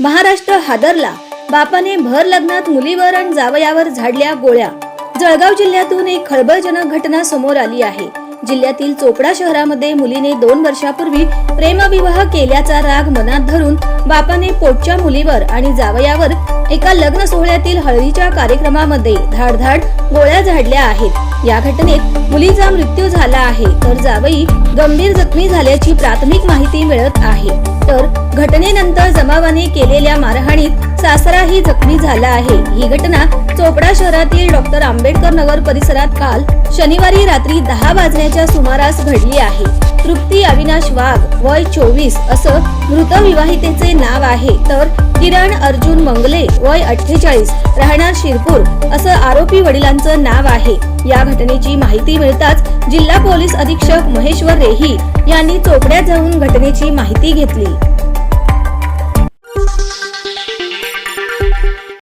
महाराष्ट्र हादरला. बापाने भर लग्नात मुलीवर आणि जावयावर झाडल्या गोळ्या. जळगाव जिल्ह्यातून एक खळबळजनक घटना समोर आली आहे. जिल्ह्यातील चोपडा शहरामध्ये मुलीने दोन वर्षापूर्वी प्रेमविवाह केल्याचा राग मनात धरून बापाने पोटच्या मुलीवर आणि जावयावर एका लग्न सोहळ्यातील हळदीच्या कार्यक्रमामध्ये धाडधाड गोळ्या झाडल्या आहेत. या घटनेत मुलीचा मृत्यू झाला आहे. तर जावई गंभीर जखमी झाल्याची प्राथमिक माहिती मिळत आहे. तर घटनेनंतर जमावाने केलेल्या मारहाणीत सासराही जखमी झाला आहे. ही घटना चोपडा शहरातील डॉक्टर आंबेडकर नगर परिसरात काल शनिवारी रात्री दहा वाजण्याच्या सुमारास घडली आहे. तृप्ती अविनाश वाघ वय चोवीस असं मृत विवाहितेचे नाव आहे. तर किरण अर्जुन मंगले वय अठ्ठेचाळीस राहणार शिरपूर असं आरोपी वडिलांचं नाव आहे. या घटनेची माहिती मिळताच जिल्हा पोलीस अधीक्षक महेश्वर रेही यांनी चोपड्यात जाऊन घटनेची माहिती घेतली.